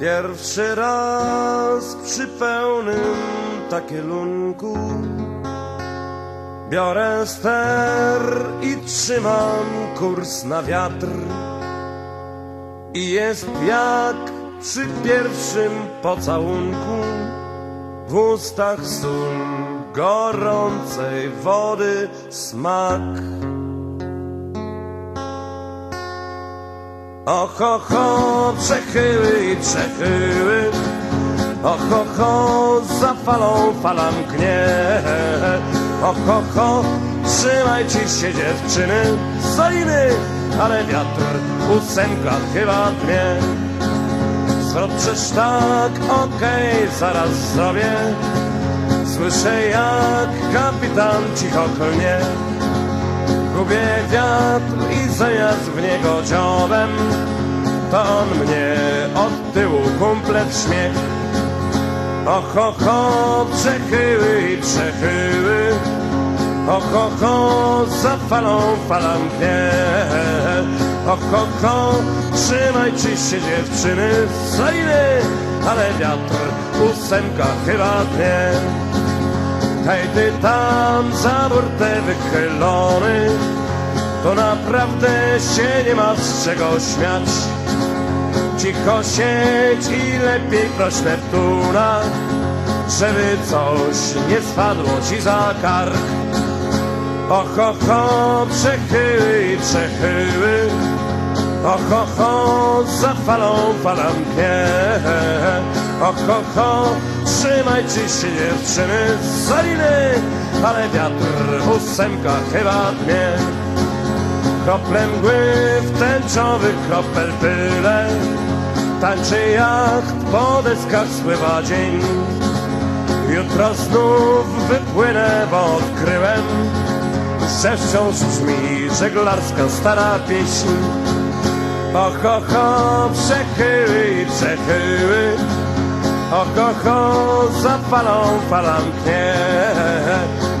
Pierwszy raz przy pełnym takielunku Biorę ster i trzymam kurs na wiatr. I jest jak przy pierwszym pocałunku W ustach sól gorącej wody smak Oho, ho, przechyły i przechyły. Oho, ho, za falą fala mknie Oho, ho, trzymajcie się dziewczyny. Soliny, ale wiatr ósemka chyba dnie Zwrot przecież tak, okej, zaraz zrobię. Słyszę jak kapitan cicho klnie Gubię wiatr i zamiast w niego dziobem To on mnie od tyłu kumplet śmiech. Oho, ho, przechyły i przechyły. Oho, ho, za falą fala mknie Oho, ho, trzymajcie się dziewczyny Zajmy, ale wiatr ósemka chyba dnie Hej ty tam za burtę wychylony To naprawdę się nie ma z czego śmiać. Cicho siedź i lepiej proś Neptuna Żeby coś nie spadło ci za kark. Oho, ho, przechyły i przechyły Oho, ho, za falą fala mknie Oho, ho, trzymajcie się dziewczyny Soliny, ale wiatr ósemka chyba dnie Krople mgły w tęczowych kropel tyle. Tańczy jacht, po deskach spływa dzień. Jutro znów wypłynę, bo odkryłem Że wciąż brzmi żeglarska stara pieśń. Oho, ho, przechyły i przechyły Oho, ho, za falą fala mknie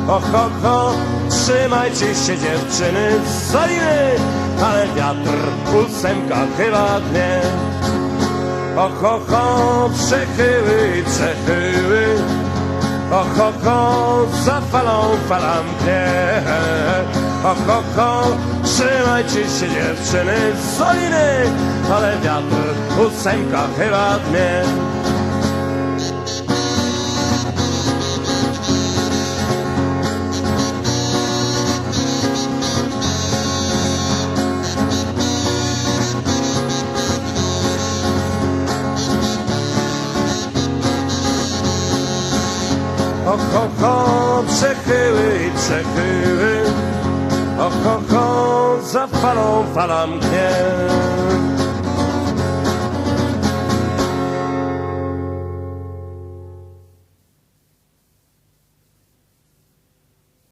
Oho, ho, trzymajcie się dziewczyny Soliny, ale wiatr ósemka chyba dnie. Oho, ho, przechyły i przechyły. Oho, ho, za falą fala mknie Oho, ho, trzymajcie się dziewczyny Soliny, ale wiatr ósemka chyba dnie Oho, ho, przechyły i przechyły. Oho, ho, za falą fala mknie